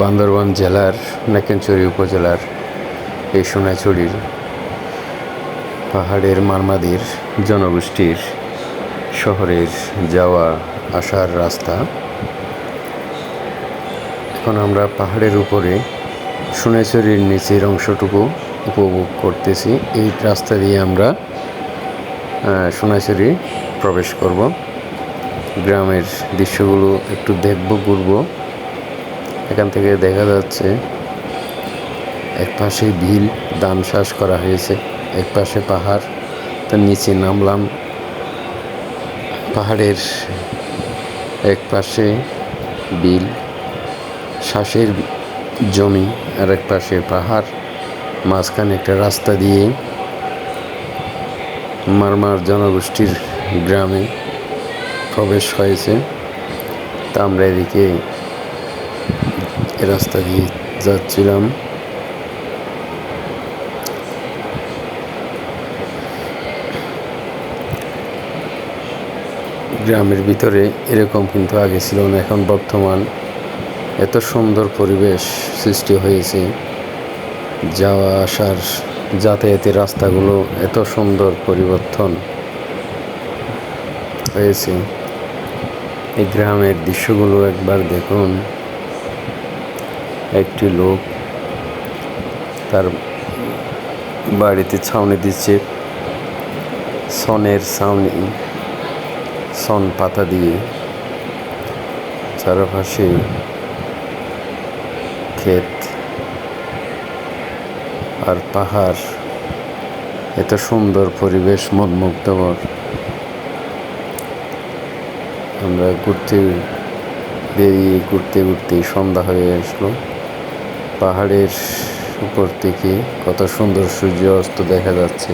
বান্দরবান জেলার নাকেনচুরি উপজেলার, এই সোনাচুরির পাহাড়ের মারমাদের জনগোষ্ঠীর শহরের যাওয়া আসার রাস্তা। এখন আমরা পাহাড়ের উপরে সোনাচুরির নিচের অংশটুকু উপভোগ করতেছি। এই রাস্তা দিয়ে আমরা সোনাচুরি প্রবেশ করব। গ্রামের দৃশ্যগুলো একটু দেখব, ঘুরবো। এখান থেকে দেখা যাচ্ছে এক পাশে বিল ধান চাষ করা হয়েছে, এক পাশে পাহাড়, তার নিচে নামলাম। পাহাড়ের এক পাশে বিল, শ্বাসের জমি, আর এক পাশে পাহাড়, মাঝখানে একটা রাস্তা দিয়ে মারমার জনগোষ্ঠীর গ্রামে প্রবেশ হয়েছে। তা আমরা এদিকে রাস্তা দিয়ে যাচ্ছিলাম। গ্রামের ভিতরে এরকম কিন্তু আগে ছিল না, এখন বর্তমান এত সুন্দর পরিবেশ সৃষ্টি হয়েছে, যাওয়া আসার যাতায়াতের রাস্তাগুলো এত সুন্দর পরিবর্তন হয়েছে। এই গ্রামের দৃশ্যগুলো একবার দেখুন। একটি লোক তার বাড়িতে ছাউনি দিচ্ছে। সনের ছাউনি, সন পাতা দিয়ে চারপাশে ক্ষেত আর পাহাড়। এত সুন্দর পরিবেশ, মনমুগ্ধকর। আমরা ঘুরতে বেরিয়ে ঘুরতে ঘুরতে সন্ধ্যা হয়ে আসলো। পাহাড়ের উপর থেকে কত সুন্দর সূর্য অস্ত দেখা যাচ্ছে।